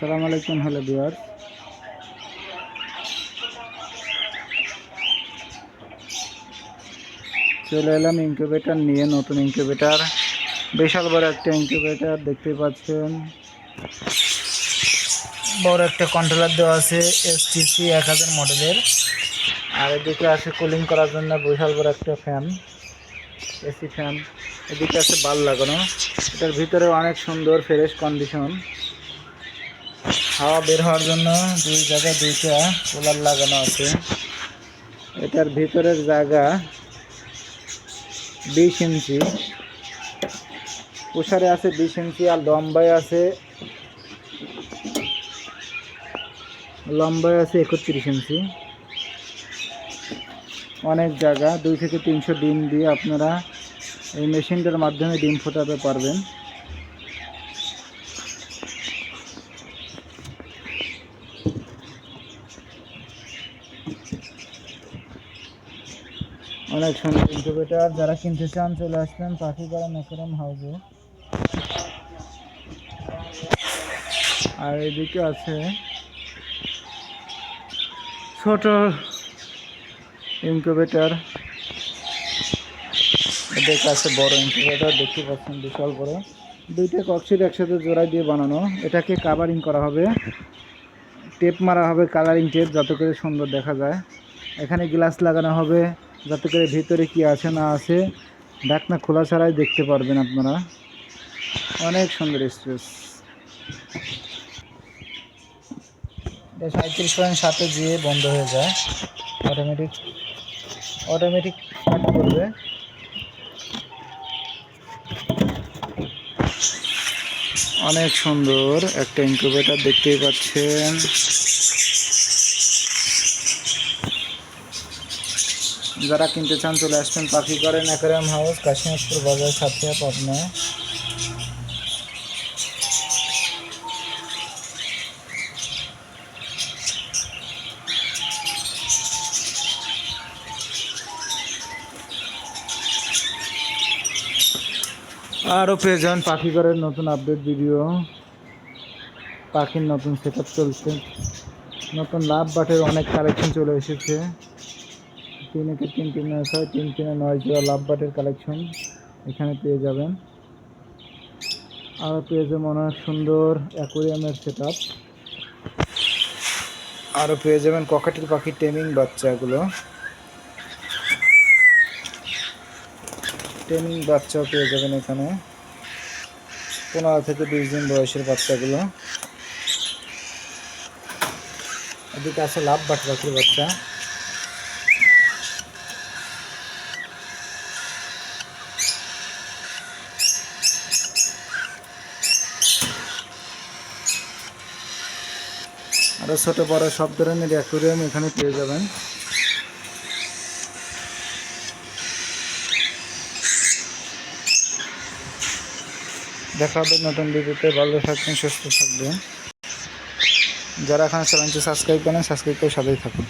আসসালামু আলাইকুম, হ্যালো বিয়ার চলে এলাম ইনকিউবেটার নিয়ে, নতুন ইনকিউবেটার। বিশাল বড় একটা ইনকিউবেটার দেখতে পাচ্ছেন। বড় একটা কন্ট্রোলার দেওয়া আছে এস এসটিসি এক হাজার মডেলের। আর এদিকে আছে কুলিং করার জন্য বিশাল বড় একটা ফ্যান এসি ফ্যান এদিকে আছে বাল লাগানো। এটার ভিতরে অনেক সুন্দর ফ্রেশ কন্ডিশন হাওয়া বের হওয়ার জন্য দুই জায়গায় দুইটা কুলার লাগানো আছে। এটার ভিতরের জায়গা বিশ ইঞ্চি। প্রসারে আছে বিশ ইঞ্চি আর লম্বায় আছে লম্বায় আছে একত্রিশ ইঞ্চি। অনেক জায়গা, দুই থেকে তিনশো ডিম দিয়ে আপনারা এই মেশিনটার মাধ্যমে ডিম ফোটাতে পারবেন। অনেক সুন্দর ইনকিউবেটার যারা কিনতে চান, চলে আসবেন পাখিপাড়া মেকরম হাউসে আর এদিকে আছে ছোট ইনকিউবেটার এদের কাছে বড় ইনকিউবেটার দেখতে পাচ্ছেন বিশাল বড়। দুইটা কক্সিট একসাথে জোড়াই দিয়ে বানানো। এটাকে কাভারিং করা হবে। টেপ মারা হবে কালারিং টেপ যাতে করে সুন্দর দেখা যায়। এখানে গ্লাস লাগানো হবে। যাতে করে ভিতরে কি আছে না আছে ঢাকনা খোলা ছাড়াই দেখতে পারবেন আপনারা। অনেক সুন্দর স্পেস এটা সাঁত্রিশ পয়েন্ট সাথে দিয়ে বন্ধ হয়ে যায়। অটোমেটিক অটোমেটিক স্টার্ট করবে। অনেক সুন্দর একটা ইনকিউবেটার দেখতেই পাচ্ছেন। যারা কিনতে চান চলে আসবেন পাখি করেন অ্যাকোরিয়াম হাউস কাশিনাথপুর বাজার, সাথিয়া, পাবনা। আরও পেয়ে যান পাখি ঘরের নতুন আপডেট ভিডিও পাখির নতুন সেট চলছে। নতুন লাভ বাটের অনেক কালেকশন চলে এসেছে। তিন একে তিন তিন ছয় তিন তিনে নয় জোড়া লাভ বাটের কালেকশন এখানে পেয়ে যাবেন। আরও পেয়ে যাবেন অনেক সুন্দর অ্যাকোরিয়ামের সেট আপ আরও পেয়ে যাবেন ককাটির পাখির টেমিং বাচ্চাগুলো। টেমিং বাচ্চাও পেয়ে যাবেন এখানে। পনেরো থেকে বিশ দিন বয়সের বাচ্চাগুলো। এদিকে আছে লাভ বাট পাখির বাচ্চা। আরও ছোটো বড় সব ধরনের অ্যাকুরিয়াম এখানে পেয়ে যাবেন। দেখা হবে নতুন ভিডিওতে। ভালো থাকবেন, সুস্থ থাকবেন। যারা এখানে চ্যানেলটি সাবস্ক্রাইব করেন সাবস্ক্রাইব করে সাথেই থাকুন।